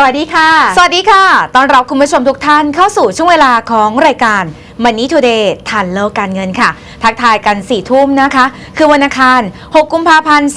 สวัสดีค่ะ สวัสดีค่ะ ตอนรับคุณผู้ชมทุกท่านเข้าสู่ช่วงเวลาของรายการ Money Today ทันโลกการเงินค่ะ ทักทายกัน4ี่ทุ่มนะคะ คือวันอังคาร 6 กุมภาพันธ์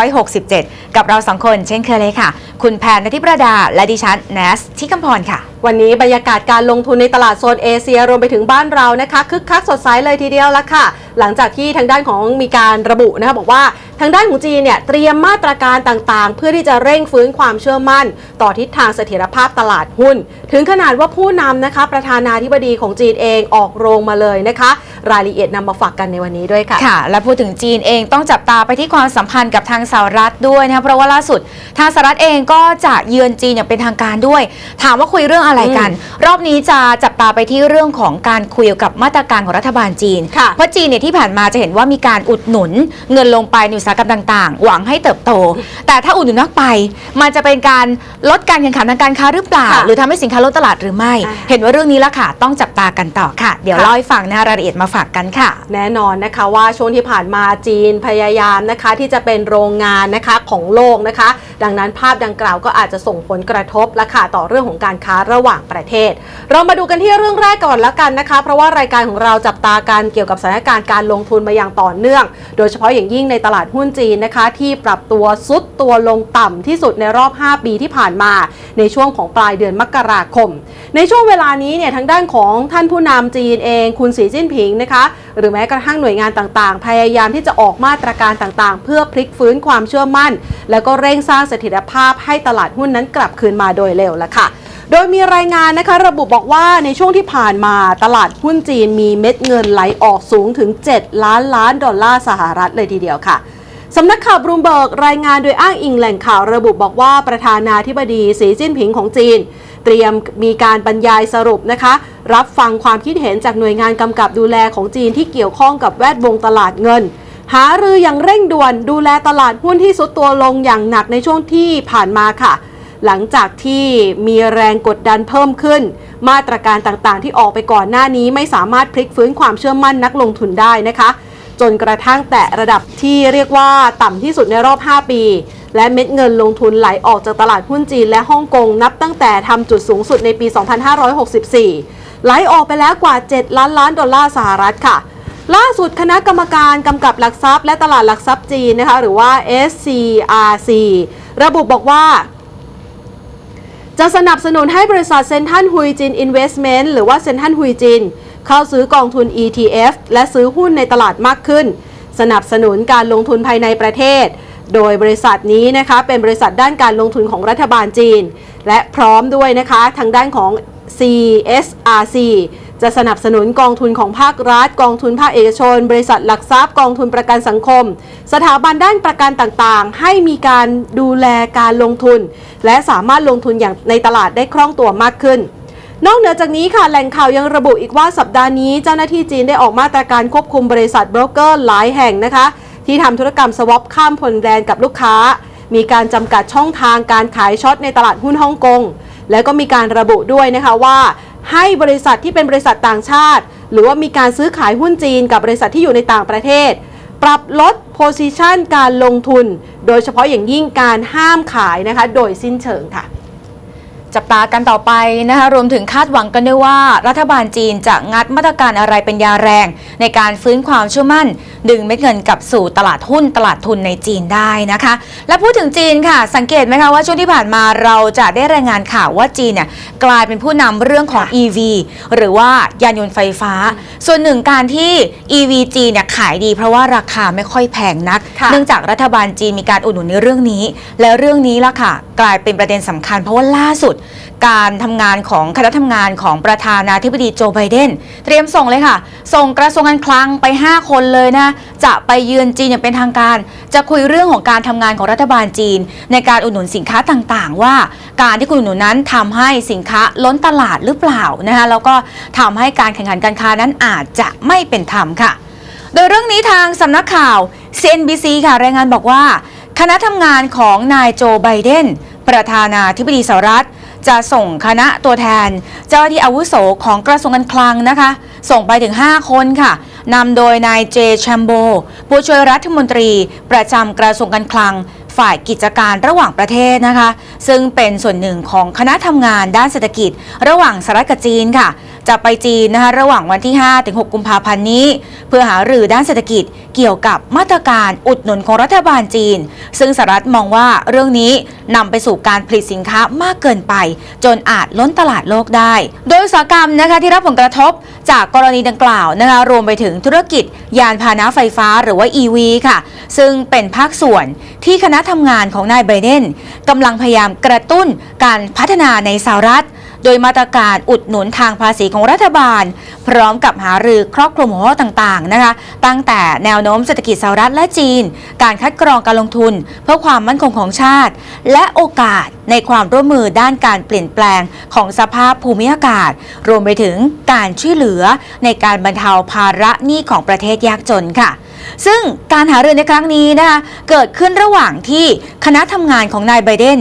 2567 กับเราสองคนเช่นเคยเลยค่ะ คุณแพนนทิประดา และดิฉันแนสที่คำพรค่ะ วันนี้บรรยากาศการลงทุนในตลาดโซนเอเชียรวมไปถึงบ้านเรานะคะคึกคักสดใสเลยทีเดียวละค่ะ หลังจากที่ทางด้านของมีการระบุนะคะบอกว่าทางด้านของจีนเนี่ยเตรียมมาตรการต่างๆ เพื่อที่จะเร่งฟื้นความเชื่อมั่น ต่อทิศทางเสถียรภาพตลาดหุ้น ถึงขนาดว่าผู้นำนะคะประธานาธิบดีของจีนเองออกโรงมาเลยนะคะ รายละเอียดนำมาฝากกันในวันนี้ด้วยค่ะค่ะ และพูดถึงจีนเองต้องจับตาไปที่ความสัมพันธ์กับทางสหรัฐด้วยนะคะเพราะว่าล่าสุดทางสหรัฐเองก็จะเยือนจีนอย่างเป็นทางการด้วย ถามว่าคุยเรื่องอะไรกัน รอบนี้จะจับตาไปที่เรื่องของการคุยเกี่ยวกับมาตรการของรัฐบาลจีนค่ะเพราะจีนเนี่ยที่ผ่านมาจะเห็นว่ามีการอุดหนุนเงินลงไปในอุตสาหกรรมต่าง ๆ หวังให้เติบโต แต่ถ้าอุดหนุนมากไป มันจะเป็นการลดการแข่งขันทางการค้าหรือเปล่าค่ะหรือทำให้สินค้าลดตลาดหรือไม่อ่าเห็นว่าเรื่องนี้ละค่ะต้องจับตากันต่อค่ะ เดี๋ยวค่ะเล่าให้ฟังนะคะรายละเอียดมาฝากกันค่ะแน่นอนนะคะว่าช่วงที่ผ่านมาจีนพยายามนะคะที่จะเป็นโรงงานนะคะของโลกนะคะ ดังนั้นภาพดังกล่าวก็อาจจะส่งผลกระทบละค่ะต่อเรื่องของการค้าระหว่างประเทศ เรามาดูกันที่เรื่องแรกก่อนละกันนะคะ เพราะว่ารายการของเราจับตาการเกี่ยวกับสถานการณ์การลงทุนมาอย่างต่อเนื่อง โดยเฉพาะอย่างยิ่งในตลาดหุ้นจีนนะคะ ที่ปรับตัวซุดตัวลงต่ำที่สุดในรอบ 5 ปีที่ผ่านมา ในช่วงของปลายเดือนมกราคม ในช่วงเวลานี้เนี่ยทางด้านของท่านผู้นำจีนเอง คุณสีจิ้นผิงนะคะหรือแม้กระทั่งหน่วยงานต่างๆ พยายามที่จะออกมาตรการต่างๆ เพื่อพลิกฟื้นความเชื่อมั่น แล้วก็เร่งสร้างเสถียรภาพให้ตลาดหุ้นนั้นกลับคืนมาโดยเร็วละค่ะโดยมีรายงานนะคะระบุบอกว่าในช่วงที่ผ่านมาตลาดหุ้นจีนมีเม็ดเงินไหลออกสูงถึง 7 ล้านล้านดอลลาร์สหรัฐเลยทีเดียวค่ะ สำนักข่าวบรูมเบิร์กรายงานโดยอ้างอิงแหล่งข่าวระบุบอกว่าประธานาธิบดีสีจิ้นผิงของจีน เตรียมมีการบรรยายสรุปนะคะ รับฟังความคิดเห็นจากหน่วยงานกำกับดูแลของจีนที่เกี่ยวข้องกับแวดวงตลาดเงิน หารืออย่างเร่งด่วนดูแลตลาดหุ้นที่สุดตัวลงอย่างหนักในช่วงที่ผ่านมาค่ะ หลังจากที่มีแรงกดดันเพิ่มขึ้น มาตรการต่างๆ ที่ออกไปก่อนหน้านี้ไม่สามารถพลิกฟื้นความเชื่อมั่นนักลงทุนได้นะคะ จนกระทั่งแตะระดับที่เรียกว่าต่ำที่สุดในรอบ 5 ปี และเม็ดเงินลงทุนไหลออกจากตลาดหุ้นจีนและฮ่องกงนับตั้งแต่ทำจุดสูงสุดในปี 2564 ไหลออกไปแล้วกว่า 7 ล้านล้านดอลลาร์สหรัฐค่ะล่าสุดคณะกรรมการกำกับหลักทรัพย์ และตลาดหลักทรัพย์จีนนะคะหรือว่า SCRC ระบุบอกว่า จะสนับสนุนให้บริษัทเซนทันฮุยจินอินเวสท์เมนต์หรือว่าเซนทันฮุยจิน เข้าซื้อกองทุน ETF และซื้อหุ้นในตลาดมากขึ้น สนับสนุนการลงทุนภายในประเทศ โดยบริษัทนี้นะคะเป็นบริษัทด้านการลงทุนของรัฐบาลจีน และพร้อมด้วยนะคะทางด้านของ CSRC จะสนับสนุนกองทุนของภาครัฐ กองทุนภาคเอกชน บริษัทหลักทรัพย์ กองทุนประกันสังคม สถาบันด้านประกันต่างๆ ให้มีการดูแลการลงทุน และสามารถลงทุนอย่างในตลาดได้คล่องตัวมากขึ้น นอกเหนือจากนี้ค่ะแหล่งข่าวยังระบุอีกว่าสัปดาห์นี้เจ้าหน้าที่จีนได้ออกมาตรการควบคุมบริษัทโบรกเกอร์หลายแห่งนะคะ ที่ทำธุรกรรมสวอปข้ามพรมแดนกับลูกค้า มีการจำกัดช่องทางการขายช็อตในตลาดหุ้นฮ่องกงแล้วก็มีการระบุด้วยนะคะว่า ให้บริษัทที่เป็นบริษัทต่างชาติ หรือว่ามีการซื้อขายหุ้นจีนกับบริษัทที่อยู่ในต่างประเทศ ปรับลดโพซิชันการลงทุน โดยเฉพาะอย่างยิ่งการห้ามขายนะคะ โดยสิ้นเชิงค่ะ จับตากันต่อไปนะคะรวมถึงคาดหวังกันด้วยว่า รัฐบาลจีนจะงัดมาตรการอะไรเป็นยาแรง ในการฟื้นความเชื่อมั่น ดึงเม็ดเงินกลับสู่ตลาดหุ้นตลาดทุนในจีนได้นะคะ และพูดถึงจีนค่ะ สังเกตไหมคะว่าช่วงที่ผ่านมาเราจะได้รายงานข่าวว่าจีนเนี่ยกลายเป็นผู้นำเรื่องของ EV หรือว่ายานยนต์ไฟฟ้า ส่วนหนึ่งการที่ EV จีนเนี่ยขายดี เพราะว่าราคาไม่ค่อยแพงนักค่ะเนื่องจากรัฐบาลจีนมีการอุดหนุนในเรื่องนี้ และเรื่องนี้ล่ะค่ะกลายเป็นประเด็นสำคัญ เพราะว่าล่าสุด การทำงานของคณะทำงานของประธานาธิบดีโจไบเดนเตรียมส่งเลยค่ะ ส่งกระทรวงการคลังไป 5 คนเลยนะ จะไปเยือนจีนอย่างเป็นทางการ จะคุยเรื่องของการทำงานของรัฐบาลจีน ในการอุดหนุนสินค้าต่างๆ ว่า การที่คุณอุดหนุนนั้นทำให้สินค้าล้นตลาดหรือเปล่านะคะแล้วก็ทำให้การแข่งขันการค้านั้นอาจจะไม่เป็นธรรมค่ะ โดยเรื่องนี้ทางสำนักข่าว CNBC ค่ะรายงานบอกว่า คณะทำงานของนายโจไบเดน ประธานาธิบดีสหรัฐ จะส่งคณะตัวแทน เจ้าหน้าที่อาวุโสของกระทรวงการคลังนะคะ ส่งไปถึง 5 คนค่ะนำโดยนายเจแชมโบ ผู้ช่วยรัฐมนตรี ประจำกระทรวงการคลัง ฝ่ายกิจการระหว่างประเทศนะคะ ซึ่งเป็นส่วนหนึ่งของคณะทำงานด้านเศรษฐกิจ ระหว่างสหรัฐกับจีนค่ะ จะไปจีนนะคะระหว่างวันที่ 5 ถึง 6 กุมภาพันธ์นี้ เพื่อหารือด้านเศรษฐกิจเกี่ยวกับมาตรการอุดหนุนของรัฐบาลจีน ซึ่งสหรัฐมองว่าเรื่องนี้นำไปสู่การผลิตสินค้ามากเกินไป จนอาจล้นตลาดโลกได้ โดยอุตสาหกรรมนะคะที่รับผลกระทบ จากกรณีดังกล่าวนะคะรวมไปถึงธุรกิจ ยานพาหนะไฟฟ้าหรือว่า EV ค่ะ ซึ่งเป็นภาคส่วนที่คณะทำงานของนายไบเดนกำลังพยายามกระตุ้นการพัฒนาในสหรัฐ โดยมาตรการอุดหนุนทางภาษีของรัฐบาล พร้อมกับหารือครอบคลุมหัวข้อต่างๆนะคะ ตั้งแต่แนวโน้มเศรษฐกิจสหรัฐและจีน การคัดกรองการลงทุน เพื่อความมั่นคงของชาติ และโอกาสในความร่วมมือด้านการเปลี่ยนแปลงของสภาพภูมิอากาศ รวมไปถึงการช่วยเหลือในการบรรเทาภาระหนี้ของประเทศยากจนค่ะ ซึ่งการหารือในครั้งนี้นะคะเกิดขึ้นระหว่างที่คณะทำงานของนายไบเดน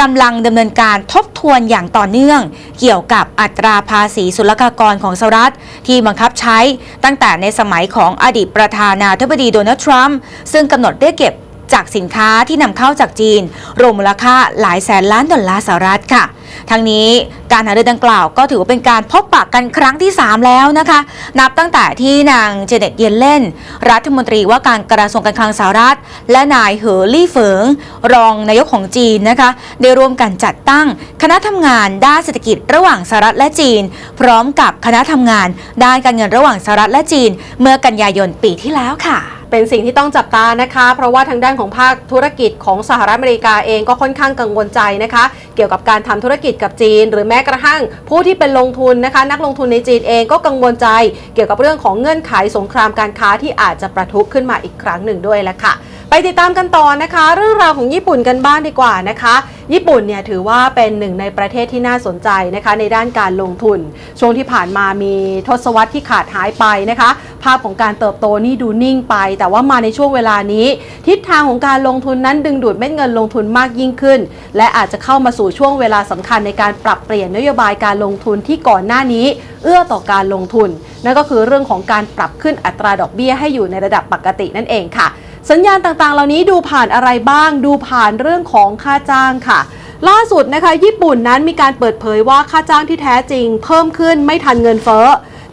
กำลังดำเนินการทบทวนอย่างต่อเนื่อง เกี่ยวกับอัตราภาษีศุลกากรของสหรัฐ ที่บังคับใช้ตั้งแต่ในสมัยของอดีตประธานาธิบดีโดนัลด์ทรัมป์ซึ่งกำหนดเรียกเก็บ จากสินค้าที่นำเข้าจากจีน รวมมูลค่าหลายแสนล้านดอลลาร์สหรัฐค่ะ ทั้งนี้การหารือดังกล่าวก็ถือว่าเป็นการพบปะกกันครั้งที่ 3 แล้วนะคะ นับตั้งแต่ที่นางเจเน็ตเยนเล่น รัฐมนตรีว่าการกระทรวงการคลังสหรัฐ และนายเหอลี่เฟิง รองนายกของจีนนะคะ ได้ร่วมกันจัดตั้งคณะทำงานด้านเศรษฐกิจระหว่างสหรัฐและจีน พร้อมกับคณะทำงานด้านการเงินระหว่างสหรัฐและจีน เมื่อกันยายนปีที่แล้วค่ะ เป็นสิ่งที่ต้องจับตานะคะ เพราะว่าทางด้านของภาคธุรกิจของสหรัฐอเมริกาเองก็ค่อนข้างกังวลใจนะคะ เกี่ยวกับการทำธุรกิจกับจีน หรือแม้กระทั่งผู้ที่เป็นลงทุนนะคะ นักลงทุนในจีนเองก็กังวลใจเกี่ยวกับเรื่องของเงื่อนไขสงครามการค้าที่อาจจะประทุขึ้นมาอีกครั้งหนึ่งด้วยแหละค่ะ ไปติดตามกันต่อนะคะ เรื่องราวของญี่ปุ่นกันบ้างดีกว่านะคะ ญี่ปุ่นเนี่ยถือว่าเป็นหนึ่งในประเทศที่น่าสนใจนะคะ ในด้านการลงทุน ช่วงที่ผ่านมามีทศวรรษที่ขาดหายไปนะคะ ภาพของการเติบโตนี่ดูนิ่งไป แต่ว่ามาในช่วงเวลานี้ ทิศทางของการลงทุนนั้นดึงดูดเม็ดเงินลงทุนมากยิ่งขึ้น และอาจจะเข้ามาสู่ช่วงเวลาสำคัญในการปรับเปลี่ยนนโยบายการลงทุนที่ก่อนหน้านี้ เอื้อต่อการลงทุน นั่นก็คือเรื่องของการปรับขึ้นอัตราดอกเบี้ยให้อยู่ในระดับปกตินั่นเองค่ะ สัญญาณต่างๆ เหล่านี้ดูผ่านอะไรบ้าง ดูผ่านเรื่องของค่าจ้างค่ะ ล่าสุดนะคะ ญี่ปุ่นนั้นมีการเปิดเผยว่าค่าจ้างที่แท้จริง เพิ่มขึ้นไม่ทันเงินเฟ้อ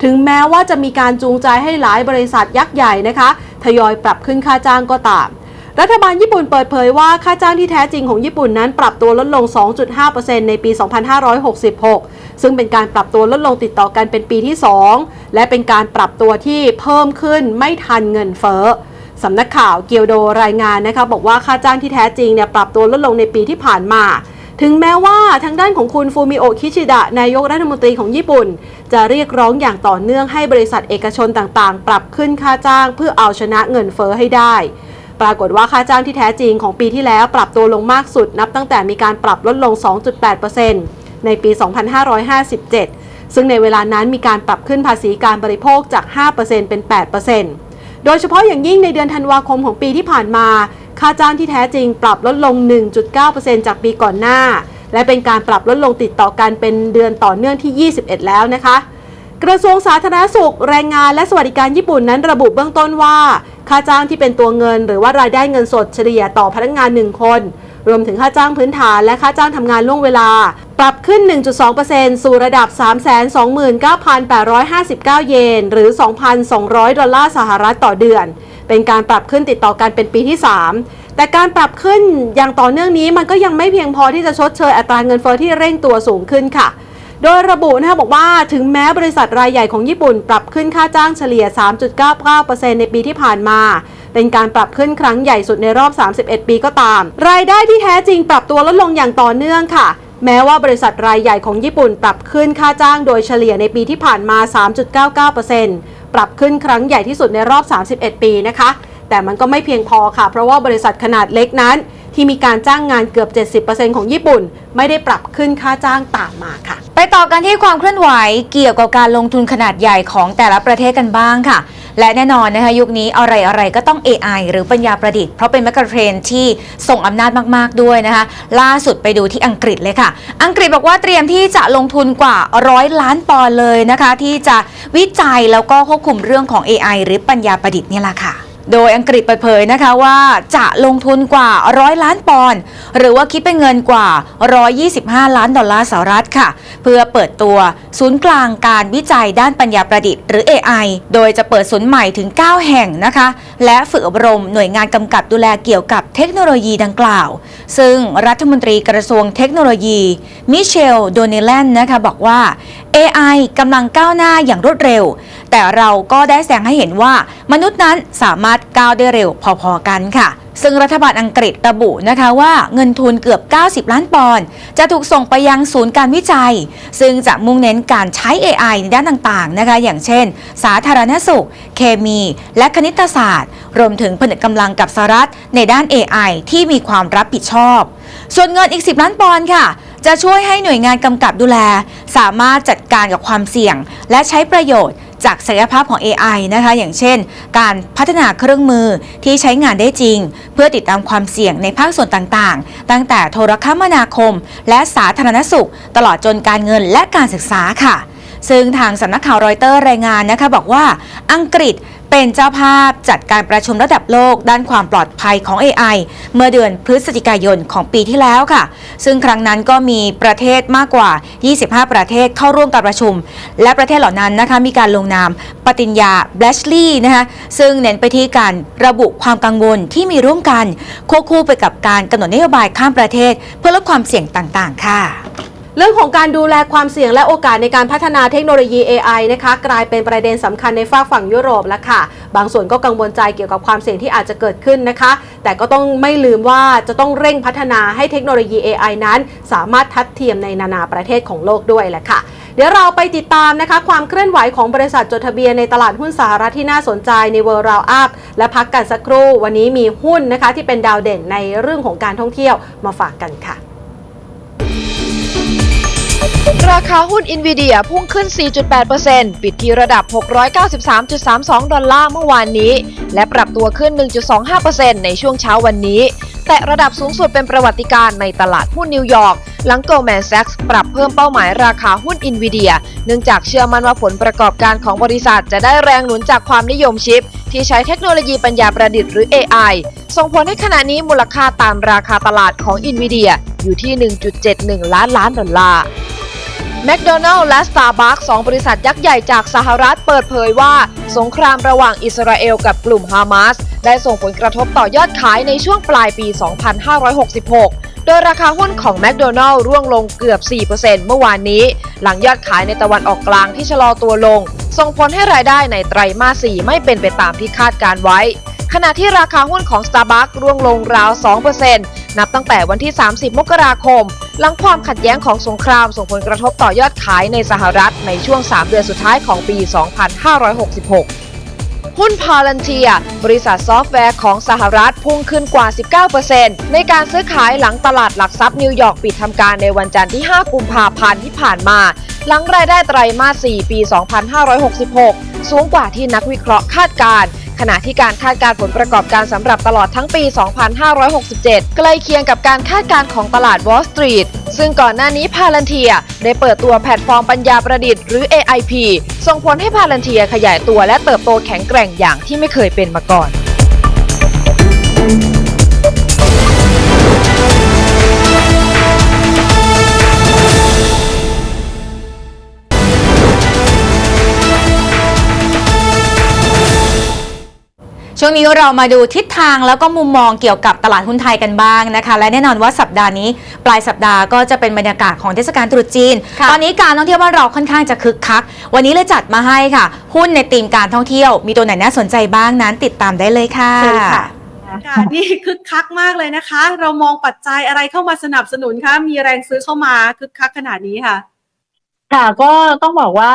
ถึงแม้ว่าจะมีการจูงใจให้หลายบริษัทยักษ์ใหญ่นะคะทยอยปรับขึ้นค่าจ้างก็ตาม รัฐบาลญี่ปุ่นเปิดเผยว่าค่าจ้างที่แท้จริงของญี่ปุ่นนั้นปรับตัวลดลง 2.5%ในปี 2566 ซึ่งเป็นการปรับตัวลดลงติดต่อกันเป็นปีที่ 2 และเป็นการปรับตัวที่เพิ่มขึ้นไม่ทันเงินเฟ้อ สำนักข่าวเกียวโดรายงานนะคะบอกว่าค่าจ้างที่แท้จริงเนี่ยปรับตัวลดลงในปีที่ผ่านมา ถึงแม้ว่าทางด้านของคุณฟูมิโอคิชิดะนายกรัฐมนตรีของญี่ปุ่น จะเรียกร้องอย่างต่อเนื่องให้บริษัทเอกชนต่างๆ ปรับขึ้นค่าจ้างเพื่อเอาชนะเงินเฟ้อให้ได้ ปรากฏว่าค่าจ้างที่แท้จริงของปีที่แล้วปรับตัวลงมากสุดนับตั้งแต่มีการปรับลดลง 2.8%ในปี 2557 ซึ่งในเวลานั้นมีการปรับขึ้นภาษีการบริโภคจาก 5%เป็น 8% โดยเฉพาะอย่างยิ่งในเดือนธันวาคมของปีที่ผ่านมา ค่าจ้างที่แท้จริงปรับลดลง 1.9%จากปีก่อนหน้า และเป็นการปรับลดลงติดต่อกันเป็นเดือนต่อเนื่องที่ 21 แล้วนะคะ กระทรวงสาธารณสุข แรงงานและสวัสดิการญี่ปุ่นนั้นระบุเบื้องต้นว่า ค่าจ้างที่เป็นตัวเงิน หรือว่ารายได้เงินสดเฉลี่ยต่อพนักงาน 1 คน รวมถึงค่าจ้างพื้นฐานและค่าจ้างทำงานล่วงเวลา ปรับขึ้น 1.2%สู่ระดับ 329,859 เยน หรือ 2,200 ดอลลาร์สหรัฐต่อเดือน เป็นการปรับขึ้นติดต่อกันเป็นปีที่ 3 แต่การปรับขึ้นอย่างต่อเนื่องนี้มันก็ยังไม่เพียงพอที่จะชดเชยอัตราเงินเฟ้อที่เร่งตัวสูงขึ้นค่ะ โดยระบุนะคะบอกว่าถึงแม้บริษัทรายใหญ่ของญี่ปุ่นปรับขึ้นค่าจ้างเฉลี่ย 3.99%ในปีที่ผ่านมา เป็นการปรับขึ้นครั้งใหญ่สุดในรอบ 31 ปีก็ตาม รายได้ที่แท้จริงปรับตัวลดลงอย่างต่อเนื่องค่ะแม้ว่าบริษัทรายใหญ่ของญี่ปุ่นปรับขึ้นค่าจ้างโดยเฉลี่ยในปีที่ผ่านมา 3.99%ปรับขึ้นครั้งใหญ่ที่สุดในรอบ 31 ปีนะคะ แต่มันก็ไม่เพียงพอค่ะ เพราะว่าบริษัทขนาดเล็กนั้น ที่มีการจ้างงานเกือบ 70%ของญี่ปุ่น ไม่ได้ปรับขึ้นค่าจ้างตามมาค่ะ ไปต่อกันที่ความเคลื่อนไหวเกี่ยวกับการลงทุนขนาดใหญ่ของแต่ละประเทศกันบ้างค่ะ และแน่นอนนะคะยุคนี้อะไรอะไรๆก็ต้อง AI หรือปัญญาประดิษฐ์เพราะเป็นแมกะเทรนที่ส่งอำนาจมาก ๆ ด้วยนะคะล่าสุดไปดูที่อังกฤษเลยค่ะ อังกฤษบอกว่าเตรียมที่จะลงทุนกว่าร้อยล้านปอนด์เลยนะคะ ที่จะวิจัยแล้วก็ควบคุมเรื่องของ AI หรือปัญญาประดิษฐ์นี่แหละค่ะ โดยอังกฤษเปิดเผยนะคะว่าจะลงทุนกว่าร้อยล้านปอนด์หรือว่าคิดเป็นเงินกว่า 125 ล้านดอลลาร์สหรัฐค่ะ เพื่อเปิดตัวศูนย์กลางการวิจัยด้านปัญญาประดิษฐ์หรือ AI โดยจะเปิดศูนย์ใหม่ถึง 9 แห่งนะคะ และฝึกอบรมหน่วยงานกำกับดูแลเกี่ยวกับเทคโนโลยีดังกล่าว ซึ่งรัฐมนตรีกระทรวงเทคโนโลยี มิเชล โดเนแลนนะคะบอกว่า AI กำลังก้าวหน้าอย่างรวดเร็ว แต่เราก็ได้แสดงให้เห็นว่ามนุษย์นั้นสามารถก้าวได้เร็วพอๆกันค่ะ ซึ่งรัฐบาลอังกฤษระบุนะคะว่าเงินทุนเกือบ 90 ล้านปอนด์จะถูกส่งไปยังศูนย์การวิจัย ซึ่งจะมุ่งเน้นการใช้ AI ในด้านต่างๆนะคะ อย่างเช่น สาธารณสุข เคมี และคณิตศาสตร์ รวมถึงผนึกกำลังกับสหรัฐในด้าน AI ที่มีความรับผิดชอบ ส่วนเงินอีก 10 ล้านปอนด์ค่ะจะช่วยให้หน่วยงานกำกับดูแล สามารถจัดการกับความเสี่ยง และใช้ประโยชน์ จากศักยภาพของ AI นะคะ อย่างเช่น การพัฒนาเครื่องมือที่ใช้งานได้จริง เพื่อติดตามความเสี่ยงในภาคส่วนต่างๆ ตั้งแต่โทรคมนาคม และสาธารณสุข ตลอดจนการเงินและการศึกษาค่ะซึ่งทางสำนักข่าวรอยเตอร์รายงานนะคะบอกว่าอังกฤษ เป็นเจ้าภาพจัดการประชุมระดับโลกด้านความปลอดภัยของ AI เมื่อเดือนพฤศจิกายนของปีที่แล้วค่ะ ซึ่งครั้งนั้นก็มีประเทศมากกว่า 25 ประเทศเข้าร่วมการประชุม และประเทศเหล่านั้นนะคะมีการลงนามปฏิญญาแบลชลีย์นะคะซึ่งเน้นไปที่การระบุความกังวลที่มีร่วมกันควบคู่ไปกับการกำหนดนโยบายข้ามประเทศ เพื่อลดความเสี่ยงต่างๆ ค่ะ เรื่องของการดูแลความเสี่ยงและโอกาสในการพัฒนาเทคโนโลยี AI นะคะกลายเป็นประเด็นสำคัญในฝากฝั่งยุโรปแล้วค่ะ บางส่วนก็กังวลใจเกี่ยวกับความเสี่ยงที่อาจจะเกิดขึ้นนะคะ แต่ก็ต้องไม่ลืมว่าจะต้องเร่งพัฒนาให้เทคโนโลยี AI นั้น สามารถทัดเทียมในนานาประเทศของโลกด้วยแหละค่ะเดี๋ยวเราไปติดตามนะคะ ความเคลื่อนไหวของบริษัทจดทะเบียนในตลาดหุ้นสหรัฐที่น่าสนใจใน World Round Up และพักกันสักครู่ วันนี้มีหุ้นนะคะที่เป็นดาวเด่นในเรื่องของการท่องเที่ยวมาฝากกันค่ะ ราคาหุ้น NVIDIA พุ่งขึ้น 4.8%ปิดที่ระดับ 693.32 ดอลลาร์เมื่อวานนี้ และปรับตัวขึ้น 1.25%ในช่วงเช้าวันนี้ แต่ระดับสูงสุดเป็นประวัติการในตลาดหุ้นนิวยอร์ก หลัง Goldman Sachs ปรับเพิ่มเป้าหมายราคาหุ้น NVIDIA เนื่องจากเชื่อมั่นว่าผลประกอบการของบริษัทจะได้แรงหนุนจากความนิยมชิป ที่ใช้เทคโนโลยีปัญญาประดิษฐ์หรือ AI ส่งผลให้ขณะนี้มูลค่าตามราคาตลาดของ NVIDIA อยู่ที่ 1.71 ล้านล้านดอลลาร์ แมคโดนัลล์และ Starbucks สองบริษัทยักษ์ใหญ่จากสหรัฐเปิดเผยว่า สงครามระหว่างอิสราเอลกับกลุ่มฮามาสได้ส่งผลกระทบต่อยอดขายในช่วงปลายปี 2566 โดยราคาหุ้นของแมคโดนัลล์ร่วงลงเกือบ 4%เมื่อวานนี้ หลังยอดขายในตะวันออกกลางที่ชะลอตัวลง ส่งผลให้รายได้ในไตรมาส 4 ไม่เป็นไปตามที่คาดการไว้ ขณะที่ราคาหุ้นของ Starbucks ร่วงลงราว 2%นับตั้งแต่วันที่ 30 มกราคม หลังความขัดแย้งของสงครามส่งผลกระทบต่อยอดขายในสหรัฐในช่วง 3 เดือนสุดท้ายของปี 2566หุ้นพาลันเทีย บริษัทซอฟต์แวร์ของสหรัฐพุ่งขึ้นกว่า 19%ในการซื้อขายหลังตลาดหลักทรัพย์นิวยอร์กปิดทำการในวันจันทร์ที่ 5 กุมภาพันธ์ที่ผ่านมา หลังรายได้ไตรมาส 4 ปี 2566 สูงกว่าที่นักวิเคราะห์คาดการ ณ์ขณะที่การคาดการผลประกอบการสำหรับตลอดทั้งปี 2567 ใกล้เคียงกับการคาดการของตลาด Wall Street ซึ่งก่อนหน้านี้พาลันเทียได้เปิดตัวแพลตฟอร์มปัญญาประดิษฐ์หรือ AIP ส่งผลให้พาลันเทียขยายตัวและเติบโตแข็งแกร่งอย่างที่ไม่เคยเป็นมาก่อน ช่วงนี้เรามาดูทิศทางแล้วก็มุมมองเกี่ยวกับตลาดหุ้นไทยกันบ้างนะคะ และแน่นอนว่าสัปดาห์นี้ ปลายสัปดาห์ก็จะเป็นบรรยากาศของเทศกาลตรุษจีนค่ะตอนนี้การท่องเที่ยวบ้านเราค่อนข้างจะคึกคัก วันนี้เลยจัดมาให้ค่ะ หุ้นในธีมการท่องเที่ยว มีตัวไหนน่าสนใจบ้างนั้นติดตามได้เลยค่ะเชิญค่ะค่ะนี่คึกคักมากเลยนะคะ เรามองปัจจัยอะไรเข้ามาสนับสนุนคะมีแรงซื้อเข้ามาคึกคักขนาดนี้ค่ะ ค่ะก็ต้องบอกว่า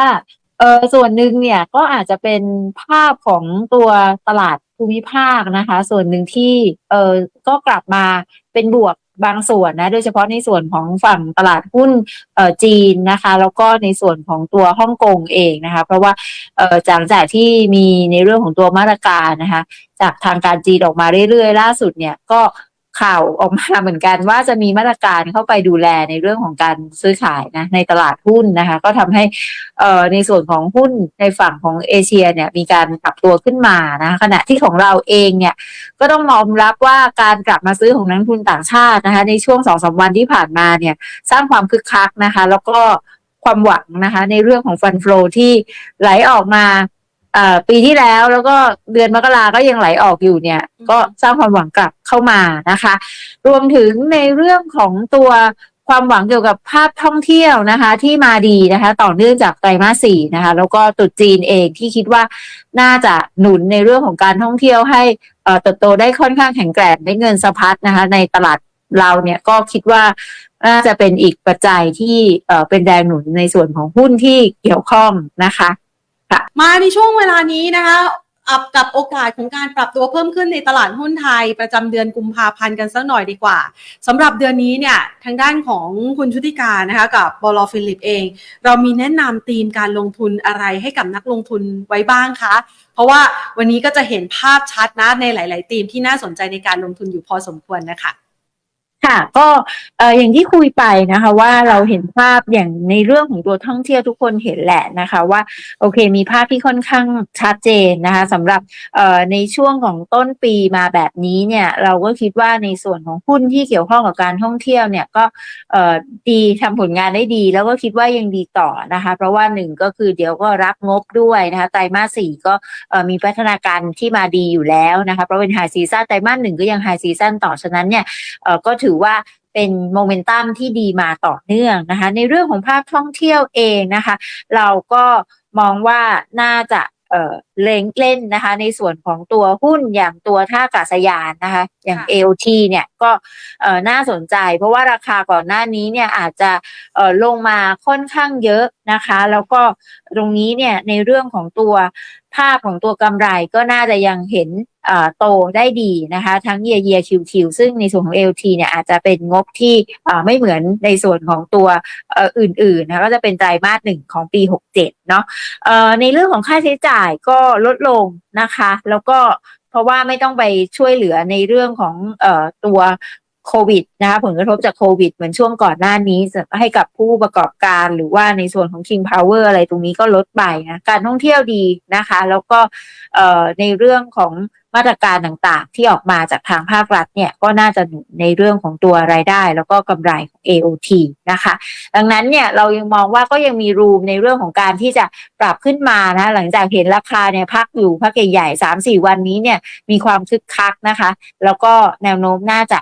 เออส่วนหนึ่งเนี่ยก็อาจจะเป็นภาพของตัวตลาด ภูมิภาคนะคะ ส่วนหนึ่งที่เออก็กลับมาเป็นบวกบางส่วนนะโดยเฉพาะในส่วนของฝั่งตลาดหุ้นเออจีนนะคะ แล้วก็ในส่วนของตัวฮ่องกงเองนะคะ เพราะว่าเอ่อจากจากที่มีในเรื่องของตัวมาตรการนะคะ จากทางการจีนออกมาเรื่อยๆ ล่าสุดเนี่ยก็ ข่าวออกมาเหมือนกันว่าจะมีมาตรการเข้าไปดูแลในเรื่องของการซื้อขายนะในตลาดหุ้นนะคะ ก็ทำให้เอ่อในส่วนของหุ้นในฝั่งของเอเชียเนี่ยมีการปรับตัวขึ้นมานะขณะที่ของเราเองเนี่ยก็ต้องยอมรับว่าการกลับมาซื้อของนักลงทุนต่างชาตินะคะในช่วงสองสามวันที่ผ่านมาเนี่ยสร้างความคึกคักนะคะ แล้วก็ความหวังนะคะในเรื่องของฟันฟลอที่ไหลออกมา อ่อปีที่แล้วแล้วก็เดือนมกราก็ยังไหลออกอยู่เนี่ย ก็สร้างความหวังกลับเข้ามานะคะ รวมถึงในเรื่องของตัวความหวังเกี่ยวกับภาพท่องเที่ยวนะคะ ที่มาดีนะคะ ต่อเนื่องจากไตรมาสสี่นะคะ แล้วก็ตรุษจีนเองที่คิดว่าน่าจะหนุนในเรื่องของการท่องเที่ยวให้เอ่อเติบโตได้ค่อนข้างแข็งแกร่งได้เงินสะพัดนะคะ ในตลาดเราเนี่ยก็คิดว่าน่าจะเป็นอีกปัจจัยที่เอ่อเป็นแรงหนุนในส่วนของหุ้นที่เกี่ยวข้องนะคะ มาในช่วงเวลานี้นะคะอับกับโอกาสของการปรับตัวเพิ่มขึ้นในตลาดหุ้นไทยประจำเดือนกุมภาพันธ์กันสักหน่อยดีกว่าสำหรับเดือนนี้เนี่ยทางด้านของคุณชุติการนะคะกับบลฟิลิปเอง เรามีแนะนำธีมการลงทุนอะไรให้กับนักลงทุนไว้บ้างคะ เพราะว่าวันนี้ก็จะเห็นภาพชัดนะในหลาย ๆ ธีมที่น่าสนใจในการลงทุนอยู่พอสมควรนะคะ ค่ะ ก็อย่างที่คุยไปนะคะว่าเราเห็นภาพอย่างในเรื่องของตัวท่องเที่ยวทุกคนเห็นแหละนะคะว่าโอเคมีภาพที่ค่อนข้างชัดเจนนะคะสำหรับในช่วงของต้นปีมาแบบนี้เนี่ยเราก็คิดว่าในส่วนของหุ้นที่เกี่ยวข้องกับการท่องเที่ยวเนี่ยก็ดีทำผลงานได้ดี แล้วก็คิดว่ายังดีต่อนะคะเพราะว่าหนึ่งก็คือเดี๋ยวก็รับงบด้วยนะคะไตรมาสสี่ก็มีพัฒนาการที่มาดีอยู่แล้วนะคะเพราะเป็นไฮซีซั่นไตรมาสหนึ่งก็ยังไฮซีซั่นต่อฉะนั้นเนี่ยเอ่อถือว่าเป็นโมเมนตัมที่ดีมาต่อเนื่องนะคะ ในเรื่องของภาพท่องเที่ยวเองนะคะ เราก็มองว่าน่าจะเอ่อเล็งเล่นนะคะ ในส่วนของตัวหุ้นอย่างตัวท่าอากาศยานนะคะ อย่างค่ะ AOT เนี่ยก็เอ่อน่าสนใจ เพราะว่าราคาก่อนหน้านี้เนี่ยอาจจะเอ่อลงมาค่อนข้างเยอะนะคะ แล้วก็ตรงนี้เนี่ยในเรื่องของตัวภาพของตัวกำไรก็น่าจะยังเห็นเอ่อโตได้ดีนะคะ ทั้ง year year Q Q ซึ่งในส่วนของ LT เนี่ยอาจจะเป็นงบที่เอ่อไม่เหมือนในส่วนของตัวเอ่ออื่นๆนะคะก็จะเป็นไตรมาสหนึ่งของปี 67 เนาะเอ่อในเรื่องของค่าใช้จ่ายก็ลดลงนะคะ แล้วก็เพราะว่าไม่ต้องไปช่วยเหลือในเรื่องของเอ่อตัว โควิดนะคะผลกระทบจากโควิดเหมือนช่วงก่อนหน้านี้ให้กับผู้ประกอบการหรือว่าในส่วนของ King Power อะไรตรงนี้ก็ลดไปนะการท่องเที่ยวดีนะคะ แล้วก็ในเรื่องของมาตรการต่างๆ ที่ออกมาจากทางภาครัฐเนี่ยก็น่าจะหนุนในเรื่องของตัวรายได้ แล้วก็กำไรของ AOT นะคะ ดังนั้นเนี่ยเรายังมองว่าก็ยังมีรูมในเรื่องของการที่จะปรับขึ้นมานะหลังจากเห็นราคาเนี่ยพักอยู่พักใหญ่ๆสามสี่วันนี้เนี่ยมีความคึกคักนะคะ แล้วก็แนวโน้มน่าจะ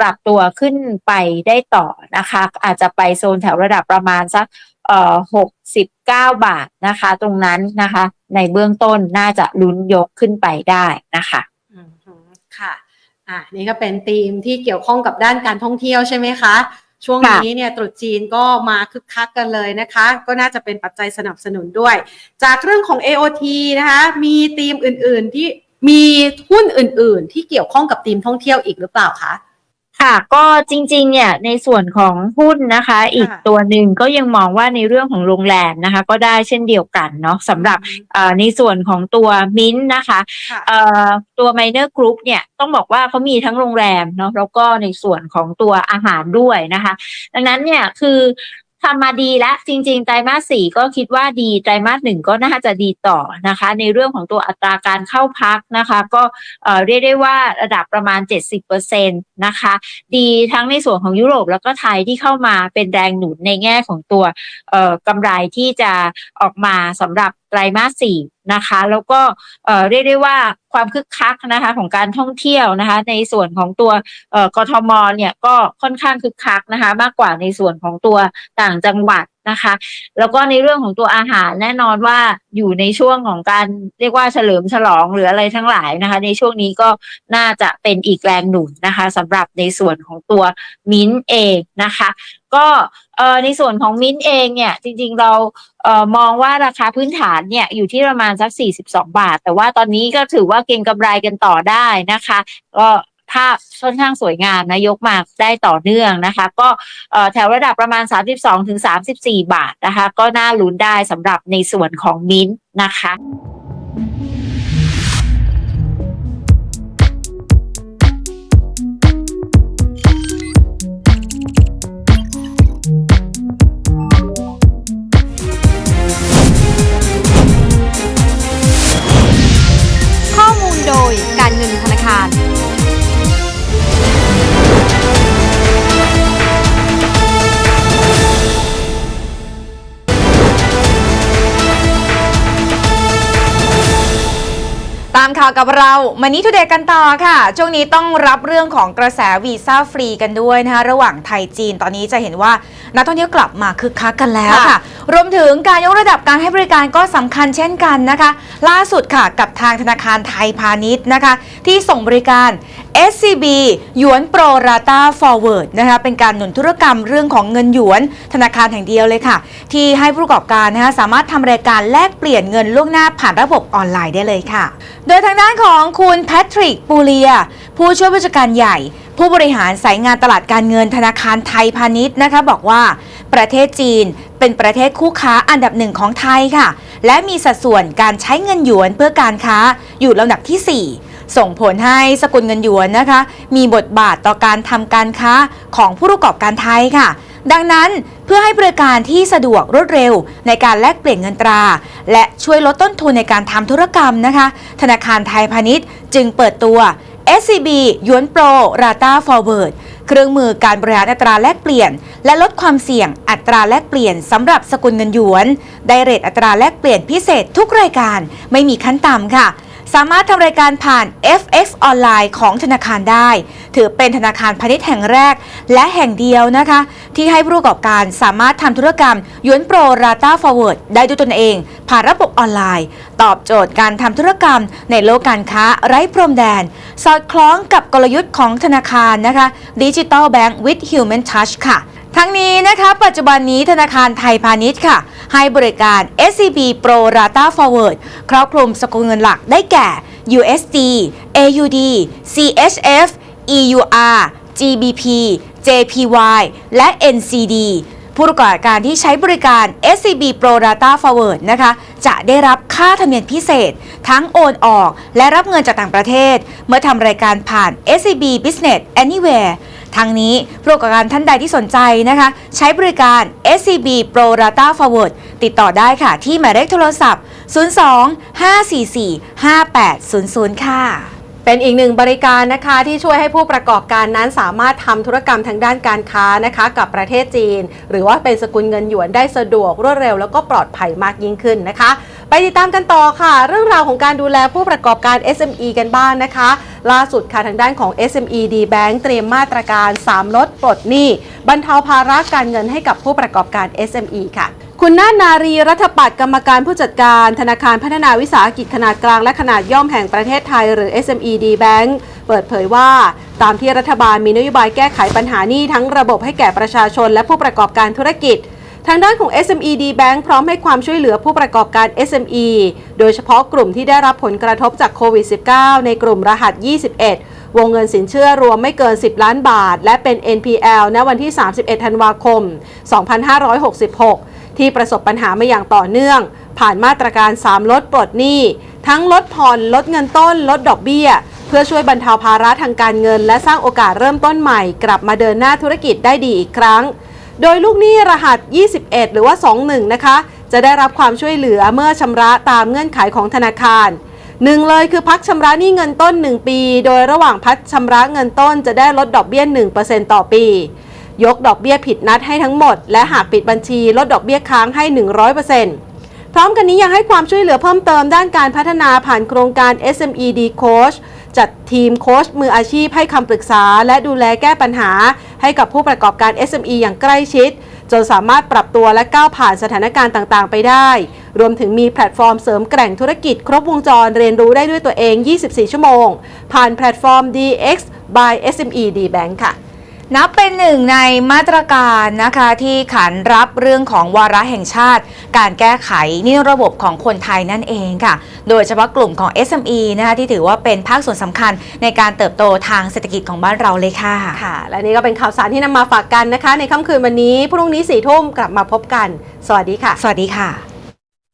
ปรับตัวขึ้นไปได้ต่อนะคะ อาจจะไปโซนแถวระดับประมาณสักเอ่อหกสิบเก้าบาทนะคะ ตรงนั้นนะคะ ในเบื้องต้นน่าจะลุ้นยกขึ้นไปได้นะคะอืมค่ะอ่านี่ก็เป็นธีมที่เกี่ยวข้องกับด้านการท่องเที่ยวใช่ไหมคะช่วงนี้เนี่ยตรุษจีนก็มาคึกคักกันเลยนะคะ ก็น่าจะเป็นปัจจัยสนับสนุนด้วย จากเรื่องของ AOT นะคะ มีธีมอื่นๆที่มีหุ้นอื่นๆ ที่เกี่ยวข้องกับธีมท่องเที่ยวอีกหรือเปล่าคะ ค่ะก็จริงๆ เนี่ยในส่วนของหุ้นนะคะ อีกตัวหนึ่งก็ยังมองว่าในเรื่องของโรงแรมนะคะ ก็ได้เช่นเดียวกันเนาะสำหรับเอ่อในส่วนของตัวมิ้นท์นะคะค่ะเอ่อตัว Minor Group เนี่ยต้องบอกว่าเขามีทั้งโรงแรมเนาะแล้วก็ในส่วนของตัวอาหารด้วยนะคะ ดังนั้นเนี่ยคือ ทำมาดีแล้วจริง ๆ ไตรมาสสี่ก็คิดว่าดีไตรมาสหนึ่งก็น่าจะดีต่อนะคะ ในเรื่องของตัวอัตราการเข้าพักนะคะ ก็เรียกได้ว่าระดับประมาณ 70%นะคะ ดีทั้งในส่วนของยุโรปแล้วก็ไทยที่เข้ามาเป็นแรงหนุนในแง่ของตัวกำไรที่จะออกมาสำหรับไตรมาสสี่นะคะ แล้วก็เอ่อเรียกได้ว่าความคึกคักนะคะของการท่องเที่ยวนะคะ ในส่วนของตัวเอ่อกทมเนี่ยก็ค่อนข้างคึกคักนะคะ มากกว่าในส่วนของตัวต่างจังหวัด นะคะ แล้วก็ในเรื่องของตัวอาหารแน่นอนว่าอยู่ในช่วงของการเรียกว่าเฉลิมฉลองหรืออะไรทั้งหลายนะคะ ในช่วงนี้ก็น่าจะเป็นอีกแรงหนุนนะคะสำหรับในส่วนของตัวมิ้นเองนะคะ ก็ในส่วนของมิ้นเองเนี่ยจริงๆเราเออมองว่าราคาพื้นฐานเนี่ยอยู่ที่ประมาณสัก 42 บาท แต่ว่าตอนนี้ก็ถือว่าเก็งกำไรกันต่อได้นะคะ ก็าพค่อนข้างสวยงามนะยกมาได้ต่อเนื่องนะคะ ก็แถวระดับประมาณ 32ถึง34 บาทนะคะ ก็น่าลุ้นได้สำหรับในส่วนของมิ้นท์นะคะาวกับเรามานี้ทุเดย์กันต่อค่ะ ช่วงนี้ต้องรับเรื่องของกระแสวีซ่าฟรีกันด้วยนะคะระหว่างไทยจีนตอนนี้จะเห็นว่านักท่องเที่ยวกลับมาคึกคักกันแล้วค่ะค่ะรวมถึงการยกระดับการให้บริการก็สำคัญเช่นกันนะคะ ล่าสุดค่ะกับทางธนาคารไทยพาณิชย์นะคะ ที่ส่งบริการ SCB หยวนโปรราตาฟอร์เวิร์ดนะคะเป็นการหนุนธุรกรรมเรื่องของเงินหยวน ธนาคารแห่งเดียวเลยค่ะ ที่ให้ผู้ประกอบการนะคะสามารถทำรายการแลกเปลี่ยนเงินล่วงหน้าผ่านระบบออนไลน์ได้เลยค่ะ โดยทางด้านของคุณแพทริกปูเลีย ผู้ช่วยผู้จัดการใหญ่ ผู้บริหารสายงานตลาดการเงินธนาคารไทยพาณิชย์นะคะบอกว่าประเทศจีนเป็นประเทศคู่ค้าอันดับหนึ่งของไทยค่ะ และมีสัดส่วนการใช้เงินหยวนเพื่อการค้าอยู่ลำดับที่ 4 ส่งผลให้สกุลเงินหยวนนะคะ มีบทบาทต่อการทำการค้าของผู้ประกอบการไทยค่ะ ดังนั้นเพื่อให้บริการที่สะดวกรวดเร็ว ในการแลกเปลี่ยนเงินตรา และช่วยลดต้นทุนในการทำธุรกรรมนะคะ ธนาคารไทยพาณิชย์จึงเปิดตัว SCB ยวนโปรราตาฟอร์เวิร์ดเครื่องมือการบริหารอัตราแลกเปลี่ยน และลดความเสี่ยงอัตราแลกเปลี่ยนสำหรับสกุลเงินหยวน ได้เรทอัตราแลกเปลี่ยนพิเศษทุกรายการไม่มีขั้นต่ำค่ะ สามารถทำรายการผ่าน FX ออนไลน์ของธนาคารได้ ถือเป็นธนาคารพาณิชย์แห่งแรก และแห่งเดียวนะคะ ที่ให้ผู้ประกอบการสามารถทำธุรกรรมยวนโปรราต้าฟอร์เวิร์ดได้ด้วยตนเอง ผ่านระบบออนไลน์ ตอบโจทย์การทำธุรกรรม ในโลกการค้าไร้พรมแดน สอดคล้องกับกลยุทธ์ของธนาคารนะคะดิจิ t a ลแบงก์ with Human Touch ค่ะ ทั้งนี้นะคะปัจจุบันนี้ธนาคารไทยพาณิชย์ค่ะ ให้บริการ SCB Pro Rata Forward ครอบคลุมสกุลเงินหลักได้แก่ USD AUD CHF EUR GBP JPY และ NCD ผู้ประกอบการที่ใช้บริการ SCB Pro Data Forward นะคะ จะได้รับค่าธรรมเนียมพิเศษ ทั้งโอนออกและรับเงินจากต่างประเทศ เมื่อทำรายการผ่าน SCB Business Anywhere ทางนี้ผู้ประกอบการท่านใดที่สนใจนะคะ ใช้บริการ SCB Pro Data Forward ติดต่อได้ค่ะ ที่หมายเลขโทรศัพท์ 02 544 5800 ค่ะเป็นอีกหนึ่งบริการนะคะที่ช่วยให้ผู้ประกอบการนั้นสามารถทำธุรกรรมทางด้านการค้านะคะ กับประเทศจีน หรือว่าเป็นสกุลเงินหยวนได้สะดวกรวดเร็วแล้วก็ปลอดภัยมากยิ่งขึ้นนะคะ ติดตามกันต่อค่ะ เรื่องราวของการดูแลผู้ประกอบการ SME กันบ้างนะคะ ล่าสุดค่ะทางด้านของ SME D Bank เตรียมมาตรการ 3 ลดปลดหนี้บรรเทาภาระการเงินให้กับผู้ประกอบการ SME ค่ะคุณนานารีรัฐปัตย์กรรมการผู้จัดการ ธนาคารพัฒนาวิสาหกิจขนาดกลางและขนาดย่อมแห่งประเทศไทย หรือ SME D Bank เปิดเผยว่า ตามที่รัฐบาลมีนโยบายแก้ไขปัญหานี้ทั้งระบบให้แก่ประชาชนและผู้ประกอบการธุรกิจ ทางด้านของ SME D Bank พร้อมให้ความช่วยเหลือผู้ประกอบการ SME โดยเฉพาะกลุ่มที่ได้รับผลกระทบจากโควิด -19 ในกลุ่มรหัส 21 วงเงินสินเชื่อรวมไม่เกิน 10 ล้านบาท และเป็น NPL ณ วันที่ 31 ธันวาคม 2566 ที่ประสบปัญหามาอย่างต่อเนื่อง ผ่านมาตรการ 3 ลดปลดหนี้ ทั้งลดผ่อนลดเงินต้น ลดดอกเบี้ย เพื่อช่วยบรรเทาภาระทางการเงิน และสร้างโอกาสเริ่มต้นใหม่ กลับมาเดินหน้าธุรกิจได้ดีอีกครั้ง โดยลูกหนี้รหัส 21 หรือว่า 21 นะคะ จะได้รับความช่วยเหลือเมื่อชำระตามเงื่อนไขของธนาคารหนึ่งเลยคือพักชำระหนี้เงินต้น 1 ปี โดยระหว่างพักชำระเงินต้นจะได้ลดดอกเบี้ย 1%ต่อปี ยกดอกเบี้ยผิดนัดให้ทั้งหมด และหากปิดบัญชีลดดอกเบี้ยค้างให้ 100%พร้อมกันนี้ยังให้ความช่วยเหลือเพิ่มเติมด้านการพัฒนาผ่านโครงการ SME D Coach จัดทีมโค้ชมืออาชีพให้คำปรึกษา และดูแลแก้ปัญหา ให้กับผู้ประกอบการ SME อย่างใกล้ชิด จนสามารถปรับตัวและก้าวผ่านสถานการณ์ต่างๆ ไปได้ รวมถึงมีแพลตฟอร์มเสริมแกร่งธุรกิจ ครบวงจรเรียนรู้ได้ด้วยตัวเอง 24 ชั่วโมง ผ่านแพลตฟอร์ม DX by SME D Bank ค่ะ นับเป็นหนึ่งในมาตรการนะคะที่ขันรับเรื่องของวาระแห่งชาติ การแก้ไขหนี่ระบบของคนไทยนั่นเองค่ะ โดยเฉพาะกลุ่มของ SME นะคะที่ถือว่าเป็นภาคส่วนสำคัญในการเติบโตทางเศรษฐกิจของบ้านเราเลยค่ะค่ะ และนี่ก็เป็นข่าวสารที่นำมาฝากกันนะคะ ในค่ำคืนวันนี้พรุ่งนี้สี่ทุ่มกลับมาพบกัน สวัสดีค่ะ สวัสดีค่ะ